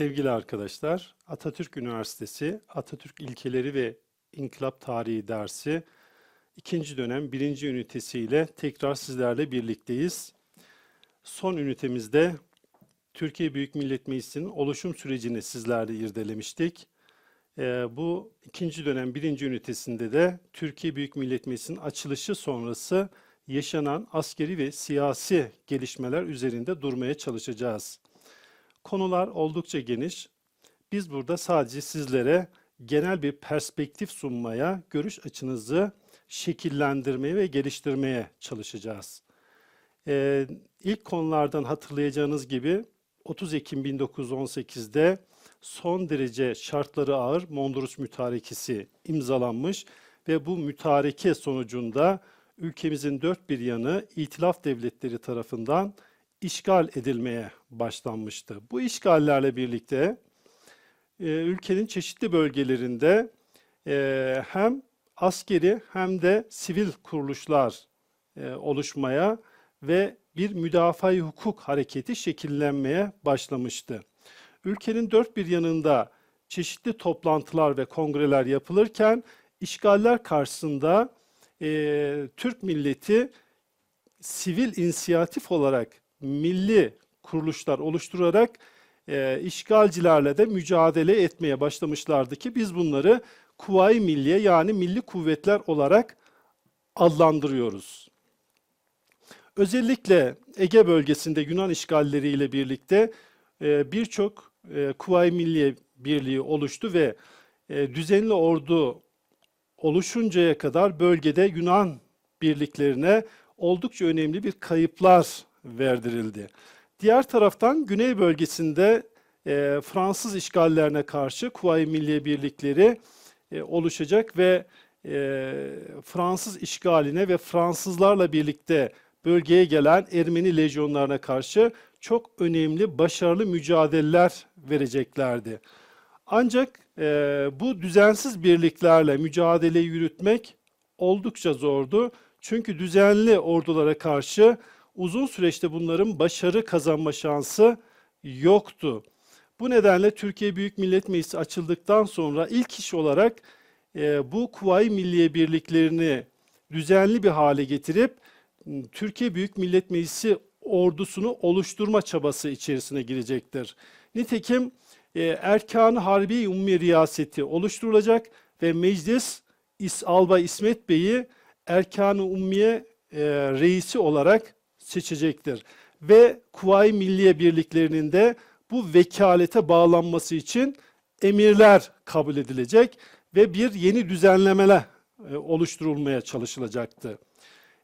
Sevgili arkadaşlar, Atatürk Üniversitesi Atatürk İlkeleri ve İnkılap Tarihi dersi ikinci dönem birinci ünitesiyle tekrar sizlerle birlikteyiz. Son ünitemizde Türkiye Büyük Millet Meclisi'nin oluşum sürecini sizlerle irdelemiştik. Ee, bu ikinci dönem birinci ünitesinde de Türkiye Büyük Millet Meclisi'nin açılışı sonrası yaşanan askeri ve siyasi gelişmeler üzerinde durmaya çalışacağız. Konular oldukça geniş. Biz burada sadece sizlere genel bir perspektif sunmaya, görüş açınızı şekillendirmeye ve geliştirmeye çalışacağız. Ee, ilk konulardan hatırlayacağınız gibi 30 Ekim 1918'de son derece şartları ağır Mondros Mütarekesi imzalanmış ve bu mütareke sonucunda ülkemizin dört bir yanı İtilaf devletleri tarafından işgal edilmeye başlanmıştı. Bu işgallerle birlikte e, ülkenin çeşitli bölgelerinde e, hem askeri hem de sivil kuruluşlar e, oluşmaya ve bir müdafaa hukuk hareketi şekillenmeye başlamıştı. Ülkenin dört bir yanında çeşitli toplantılar ve kongreler yapılırken işgaller karşısında e, Türk milleti sivil inisiyatif olarak milli kuruluşlar oluşturarak e, işgalcilerle de mücadele etmeye başlamışlardı ki biz bunları Kuvayi Milliye yani milli kuvvetler olarak adlandırıyoruz. Özellikle Ege bölgesinde Yunan işgalleriyle birlikte e, birçok e, Kuvayi Milliye Birliği oluştu ve e, düzenli ordu oluşuncaya kadar bölgede Yunan birliklerine oldukça önemli bir kayıplar verdirildi. Diğer taraftan güney bölgesinde e, Fransız işgallerine karşı Kuvayi Milliye Birlikleri e, oluşacak ve e, Fransız işgaline ve Fransızlarla birlikte bölgeye gelen Ermeni lejyonlarına karşı çok önemli, başarılı mücadeleler vereceklerdi. Ancak e, bu düzensiz birliklerle mücadeleyi yürütmek oldukça zordu. Çünkü düzenli ordulara karşı uzun süreçte bunların başarı kazanma şansı yoktu. Bu nedenle Türkiye Büyük Millet Meclisi açıldıktan sonra ilk iş olarak e, bu Kuvayi Milliye Birliklerini düzenli bir hale getirip Türkiye Büyük Millet Meclisi ordusunu oluşturma çabası içerisine girecektir. Nitekim e, Erkan Harbi Ummi Riyaseti oluşturulacak ve meclis İs Albay İsmet Bey'i Erkan-ı Ummiye e, reisi olarak seçecektir. Ve Kuvayi Milliye Birliklerinin de bu vekalete bağlanması için emirler kabul edilecek ve bir yeni düzenlemeler e, oluşturulmaya çalışılacaktı.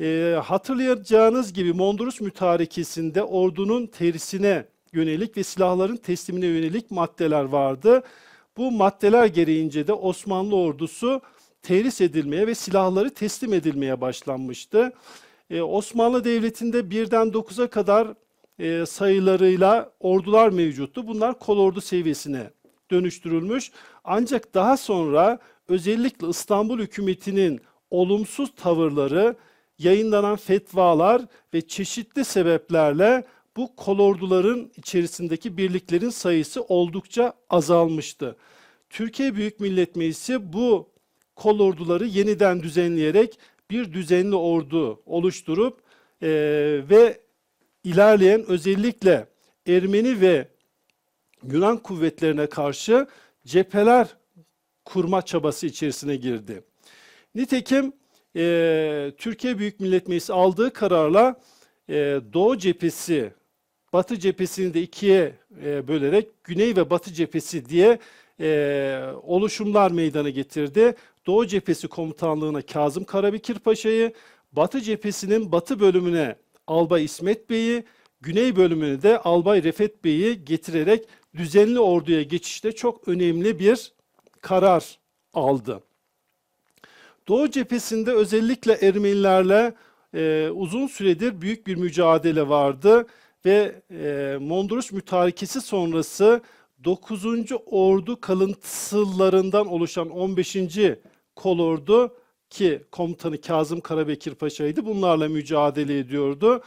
E, hatırlayacağınız gibi Mondros Mütarekesi'nde ordunun terisine yönelik ve silahların teslimine yönelik maddeler vardı. Bu maddeler gereğince de Osmanlı ordusu terhis edilmeye ve silahları teslim edilmeye başlanmıştı. Ee, Osmanlı Devleti'nde birden 9'a kadar e, sayılarıyla ordular mevcuttu. Bunlar kolordu seviyesine dönüştürülmüş. Ancak daha sonra özellikle İstanbul hükümetinin olumsuz tavırları, yayınlanan fetvalar ve çeşitli sebeplerle bu kolorduların içerisindeki birliklerin sayısı oldukça azalmıştı. Türkiye Büyük Millet Meclisi bu kolorduları yeniden düzenleyerek bir düzenli ordu oluşturup e, ve ilerleyen özellikle Ermeni ve Yunan kuvvetlerine karşı cepheler kurma çabası içerisine girdi. Nitekim e, Türkiye Büyük Millet Meclisi aldığı kararla e, Doğu cephesi, Batı cephesini de ikiye e, bölerek Güney ve Batı cephesi diye e, oluşumlar meydana getirdi. Doğu cephesi komutanlığına Kazım Karabekir Paşa'yı, Batı cephesinin batı bölümüne Albay İsmet Bey'i, güney bölümüne de Albay Refet Bey'i getirerek düzenli orduya geçişte çok önemli bir karar aldı. Doğu cephesinde özellikle Ermenilerle e, uzun süredir büyük bir mücadele vardı ve e, Mondros Mütarekesi sonrası 9. Ordu kalıntılarından oluşan 15 kolordu ki komutanı Kazım Karabekir Paşa'ydı. Bunlarla mücadele ediyordu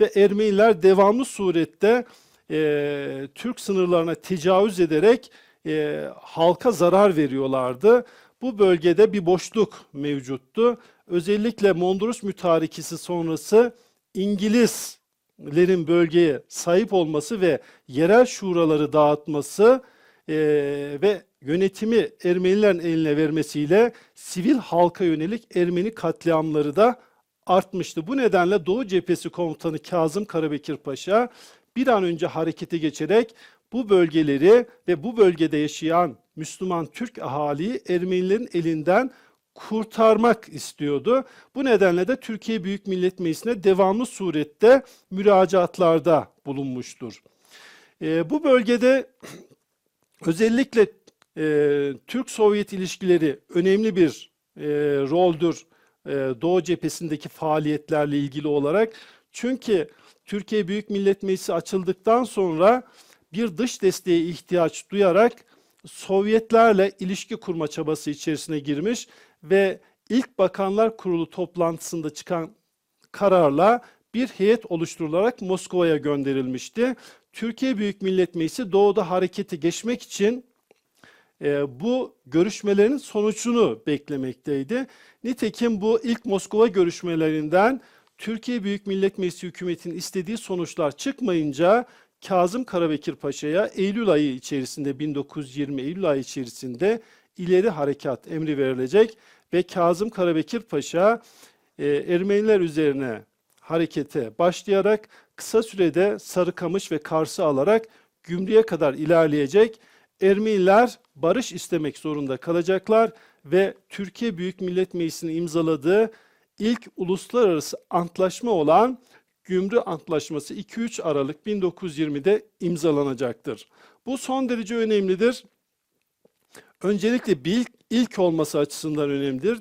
ve Ermeniler devamlı surette e, Türk sınırlarına tecavüz ederek e, halka zarar veriyorlardı. Bu bölgede bir boşluk mevcuttu. Özellikle Mondros mütarekesi sonrası İngilizlerin bölgeye sahip olması ve yerel şuraları dağıtması e, ve yönetimi Ermenilerin eline vermesiyle sivil halka yönelik Ermeni katliamları da artmıştı. Bu nedenle Doğu Cephesi Komutanı Kazım Karabekir Paşa bir an önce harekete geçerek bu bölgeleri ve bu bölgede yaşayan Müslüman Türk ahaliyi Ermenilerin elinden kurtarmak istiyordu. Bu nedenle de Türkiye Büyük Millet Meclisi'ne devamlı surette müracaatlarda bulunmuştur. E, bu bölgede özellikle e, Türk-Sovyet ilişkileri önemli bir e, roldür e, Doğu cephesindeki faaliyetlerle ilgili olarak. Çünkü Türkiye Büyük Millet Meclisi açıldıktan sonra bir dış desteğe ihtiyaç duyarak Sovyetlerle ilişki kurma çabası içerisine girmiş ve ilk Bakanlar Kurulu toplantısında çıkan kararla bir heyet oluşturularak Moskova'ya gönderilmişti. Türkiye Büyük Millet Meclisi doğuda harekete geçmek için e, bu görüşmelerin sonucunu beklemekteydi. Nitekim bu ilk Moskova görüşmelerinden Türkiye Büyük Millet Meclisi hükümetinin istediği sonuçlar çıkmayınca Kazım Karabekir Paşa'ya Eylül ayı içerisinde 1920 Eylül ayı içerisinde ileri harekat emri verilecek ve Kazım Karabekir Paşa e, Ermeniler üzerine harekete başlayarak kısa sürede Sarıkamış ve Kars'ı alarak Gümrüğe kadar ilerleyecek. Ermeniler barış istemek zorunda kalacaklar ve Türkiye Büyük Millet Meclisi'nin imzaladığı ilk uluslararası antlaşma olan Gümrü Antlaşması 2-3 Aralık 1920'de imzalanacaktır. Bu son derece önemlidir. Öncelikle ilk olması açısından önemlidir.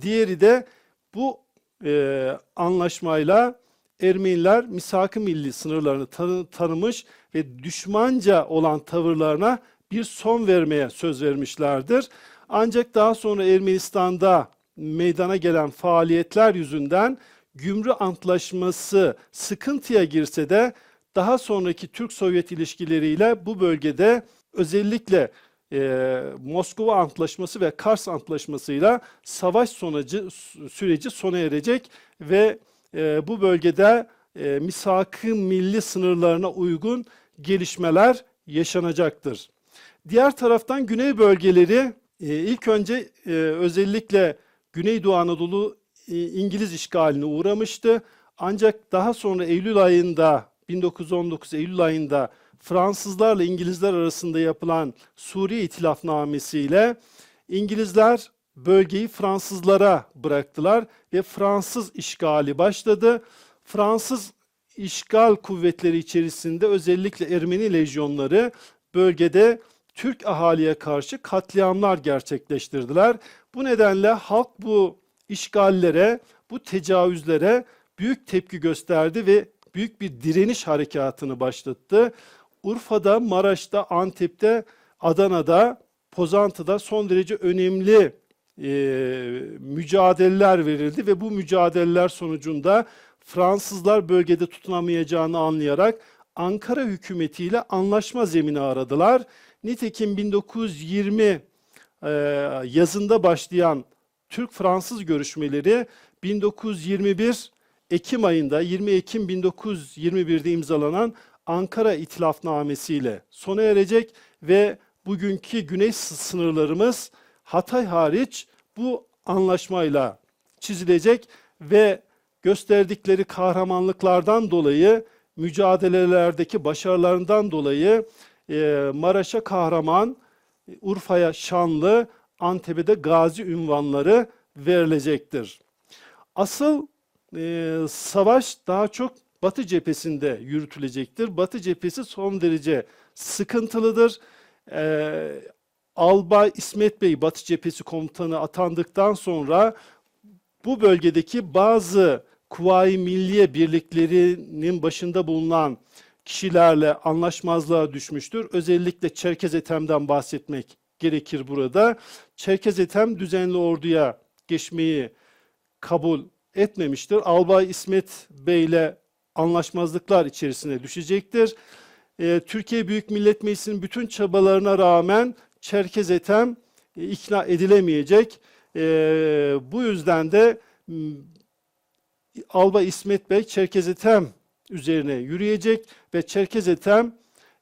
Diğeri de bu e, anlaşmayla Ermeniler misak-ı milli sınırlarını tanı, tanımış ve düşmanca olan tavırlarına bir son vermeye söz vermişlerdir. Ancak daha sonra Ermenistan'da meydana gelen faaliyetler yüzünden Gümrü Antlaşması sıkıntıya girse de daha sonraki Türk-Sovyet ilişkileriyle bu bölgede özellikle e, Moskova Antlaşması ve Kars Antlaşması'yla savaş sonucu süreci sona erecek ve e, bu bölgede e, misak-ı milli sınırlarına uygun gelişmeler yaşanacaktır. Diğer taraftan güney bölgeleri e, ilk önce e, özellikle Güneydoğu Anadolu e, İngiliz işgaline uğramıştı. Ancak daha sonra Eylül ayında 1919 Eylül ayında Fransızlarla İngilizler arasında yapılan Suriye İtilafnamesi ile İngilizler bölgeyi Fransızlara bıraktılar ve Fransız işgali başladı. Fransız işgal kuvvetleri içerisinde özellikle Ermeni lejyonları bölgede Türk ahaliye karşı katliamlar gerçekleştirdiler. Bu nedenle halk bu işgallere, bu tecavüzlere büyük tepki gösterdi ve büyük bir direniş harekatını başlattı. Urfa'da, Maraş'ta, Antep'te, Adana'da, Pozantı'da son derece önemli e, mücadeleler verildi ve bu mücadeleler sonucunda Fransızlar bölgede tutunamayacağını anlayarak Ankara hükümetiyle anlaşma zemini aradılar. Nitekim 1920 e, yazında başlayan Türk-Fransız görüşmeleri 1921 Ekim ayında 20 Ekim 1921'de imzalanan Ankara İtilafnamesi ile sona erecek ve bugünkü güney sınırlarımız Hatay hariç bu anlaşmayla çizilecek ve gösterdikleri kahramanlıklardan dolayı, mücadelelerdeki başarılarından dolayı e, Maraş'a kahraman, Urfa'ya şanlı, Antep'e de gazi ünvanları verilecektir. Asıl e, savaş daha çok Batı cephesinde yürütülecektir. Batı cephesi son derece sıkıntılıdır. E, Albay İsmet Bey Batı cephesi komutanı atandıktan sonra bu bölgedeki bazı Kuvayi Milliye birliklerinin başında bulunan kişilerle anlaşmazlığa düşmüştür. Özellikle Çerkez Ethem'den bahsetmek gerekir burada. Çerkez Ethem düzenli orduya geçmeyi kabul etmemiştir. Albay İsmet Bey ile anlaşmazlıklar içerisine düşecektir. e, Türkiye Büyük Millet Meclisi'nin bütün çabalarına rağmen Çerkez Etem e, ikna edilemeyecek. E, bu yüzden de m, Albay İsmet Bey Çerkez Etem üzerine yürüyecek ve Çerkez Etem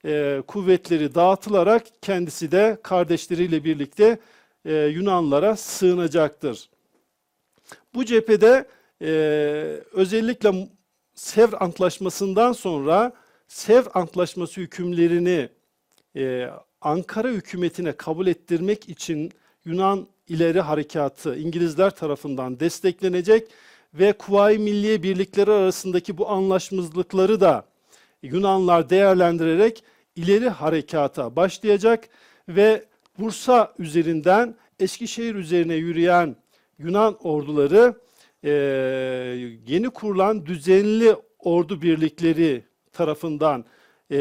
e, kuvvetleri dağıtılarak kendisi de kardeşleriyle birlikte e, Yunanlara sığınacaktır. Bu cephede özellikle Sevr Antlaşması'ndan sonra Sevr Antlaşması hükümlerini e, Ankara hükümetine kabul ettirmek için Yunan ileri harekatı İngilizler tarafından desteklenecek ve Kuvayi Milliye birlikleri arasındaki bu anlaşmazlıkları da Yunanlar değerlendirerek ileri harekata başlayacak ve Bursa üzerinden Eskişehir üzerine yürüyen Yunan orduları e, yeni kurulan düzenli ordu birlikleri tarafından e,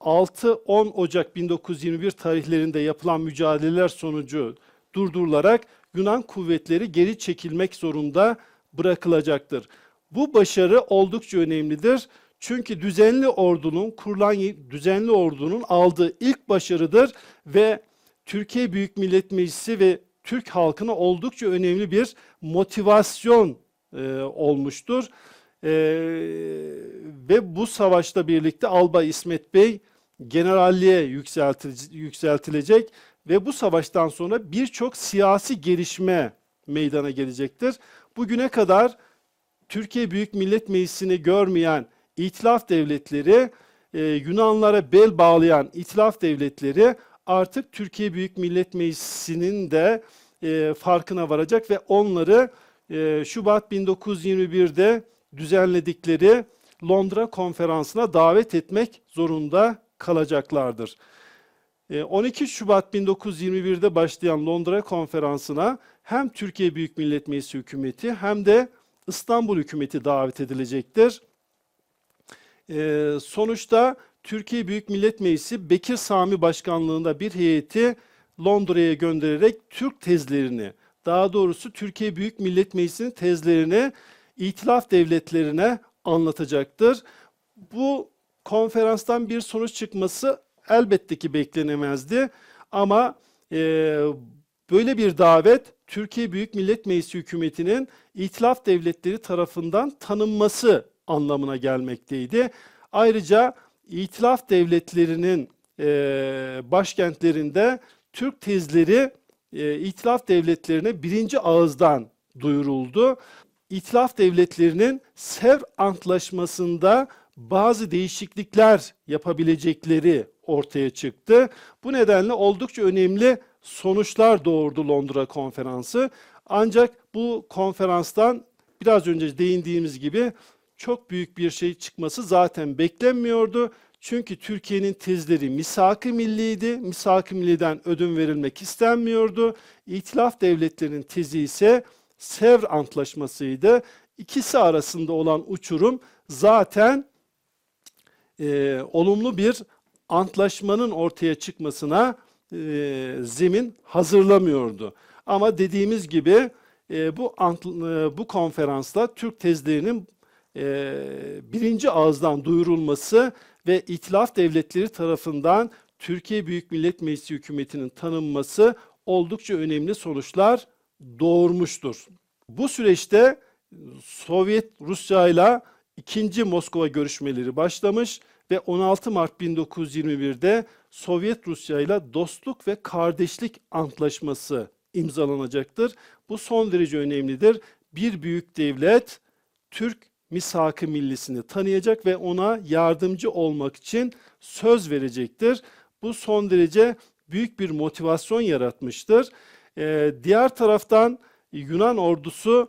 6-10 Ocak 1921 tarihlerinde yapılan mücadeleler sonucu durdurularak Yunan kuvvetleri geri çekilmek zorunda bırakılacaktır. Bu başarı oldukça önemlidir. Çünkü düzenli ordunun kurulan düzenli ordunun aldığı ilk başarıdır ve Türkiye Büyük Millet Meclisi ve Türk halkına oldukça önemli bir motivasyon e, olmuştur. E, ve bu savaşla birlikte Albay İsmet Bey generalliğe yükseltil- yükseltilecek ve bu savaştan sonra birçok siyasi gelişme meydana gelecektir. Bugüne kadar Türkiye Büyük Millet Meclisi'ni görmeyen İtilaf devletleri, e, Yunanlara bel bağlayan İtilaf devletleri artık Türkiye Büyük Millet Meclisi'nin de e, farkına varacak ve onları e, Şubat 1921'de düzenledikleri Londra konferansına davet etmek zorunda kalacaklardır. E, 12 Şubat 1921'de başlayan Londra konferansına hem Türkiye Büyük Millet Meclisi hükümeti hem de İstanbul hükümeti davet edilecektir. Ee, sonuçta Türkiye Büyük Millet Meclisi Bekir Sami Başkanlığında bir heyeti Londra'ya göndererek Türk tezlerini, daha doğrusu Türkiye Büyük Millet Meclisi'nin tezlerini itilaf devletlerine anlatacaktır. Bu konferanstan bir sonuç çıkması elbette ki beklenemezdi ama e, böyle bir davet Türkiye Büyük Millet Meclisi hükümetinin itilaf devletleri tarafından tanınması anlamına gelmekteydi. Ayrıca itilaf devletlerinin e, başkentlerinde Türk tezleri e, itilaf devletlerine birinci ağızdan duyuruldu. İtilaf devletlerinin Sevr Antlaşması'nda bazı değişiklikler yapabilecekleri ortaya çıktı. Bu nedenle oldukça önemli sonuçlar doğurdu Londra konferansı. Ancak bu konferanstan biraz önce değindiğimiz gibi çok büyük bir şey çıkması zaten beklenmiyordu. Çünkü Türkiye'nin tezleri misak-ı milliydi. Misak-ı milliden ödün verilmek istenmiyordu. İtilaf devletlerinin tezi ise Sevr Antlaşması'ydı. İkisi arasında olan uçurum zaten e, olumlu bir antlaşmanın ortaya çıkmasına e, zemin hazırlamıyordu. Ama dediğimiz gibi e, bu ant- e, bu konferansla Türk tezlerinin e, birinci ağızdan duyurulması ve itilaf devletleri tarafından Türkiye Büyük Millet Meclisi hükümetinin tanınması oldukça önemli sonuçlar doğurmuştur. Bu süreçte Sovyet Rusya ile ikinci Moskova görüşmeleri başlamış ve 16 Mart 1921'de Sovyet Rusya ile dostluk ve kardeşlik antlaşması imzalanacaktır. Bu son derece önemlidir. Bir büyük devlet Türk misak-ı millisini tanıyacak ve ona yardımcı olmak için söz verecektir. Bu son derece büyük bir motivasyon yaratmıştır. Ee, diğer taraftan Yunan ordusu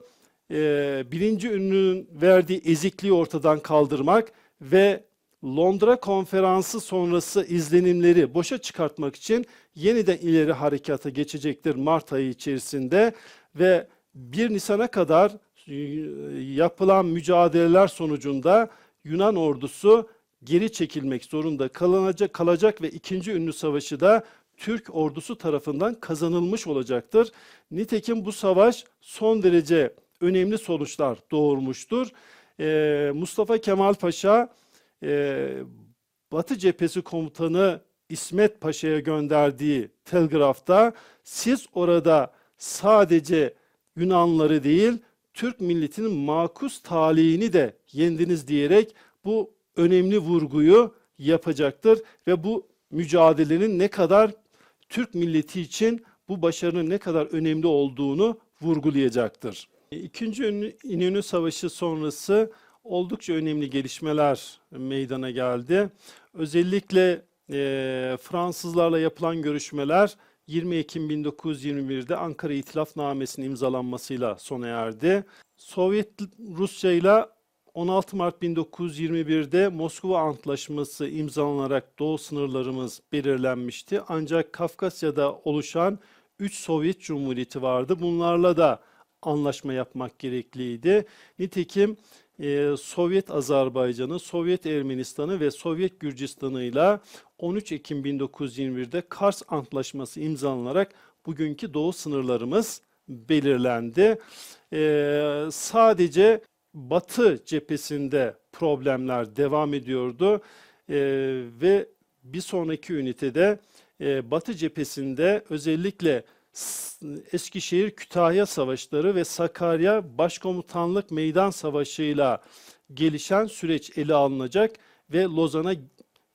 e, birinci ünlünün verdiği ezikliği ortadan kaldırmak ve Londra konferansı sonrası izlenimleri boşa çıkartmak için yeniden ileri harekata geçecektir Mart ayı içerisinde ve 1 Nisan'a kadar yapılan mücadeleler sonucunda Yunan ordusu geri çekilmek zorunda kalınacak, kalacak ve ikinci ünlü savaşı da Türk ordusu tarafından kazanılmış olacaktır. Nitekim bu savaş son derece önemli sonuçlar doğurmuştur. Ee, Mustafa Kemal Paşa e, Batı Cephesi Komutanı İsmet Paşa'ya gönderdiği telgrafta siz orada sadece Yunanları değil Türk milletinin makus talihini de yendiniz diyerek bu önemli vurguyu yapacaktır ve bu mücadelenin ne kadar Türk milleti için bu başarının ne kadar önemli olduğunu vurgulayacaktır. İkinci İnönü Savaşı sonrası oldukça önemli gelişmeler meydana geldi. Özellikle eee, Fransızlarla yapılan görüşmeler 20 Ekim 1921'de Ankara İtilafnamesi'nin imzalanmasıyla sona erdi. Sovyet Rusya ile 16 Mart 1921'de Moskova Antlaşması imzalanarak doğu sınırlarımız belirlenmişti. Ancak Kafkasya'da oluşan 3 Sovyet Cumhuriyeti vardı. Bunlarla da anlaşma yapmak gerekliydi. Nitekim e, Sovyet Azerbaycan'ı, Sovyet Ermenistan'ı ve Sovyet Gürcistan'ıyla 13 Ekim 1921'de Kars Antlaşması imzalanarak bugünkü doğu sınırlarımız belirlendi. E, sadece Batı cephesinde problemler devam ediyordu E, ve bir sonraki ünitede e, Batı cephesinde özellikle S- Eskişehir Kütahya Savaşları ve Sakarya Başkomutanlık Meydan Savaşı'yla gelişen süreç ele alınacak ve Lozan'a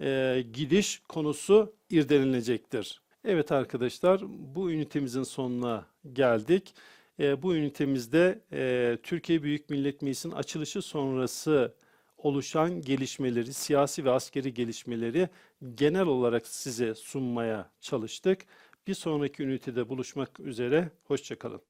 e, gidiş konusu irdelenecektir. Evet arkadaşlar, bu ünitemizin sonuna geldik. E, bu ünitemizde e, Türkiye Büyük Millet Meclisi'nin açılışı sonrası oluşan gelişmeleri, siyasi ve askeri gelişmeleri genel olarak size sunmaya çalıştık. Bir sonraki ünitede buluşmak üzere, hoşça kalın.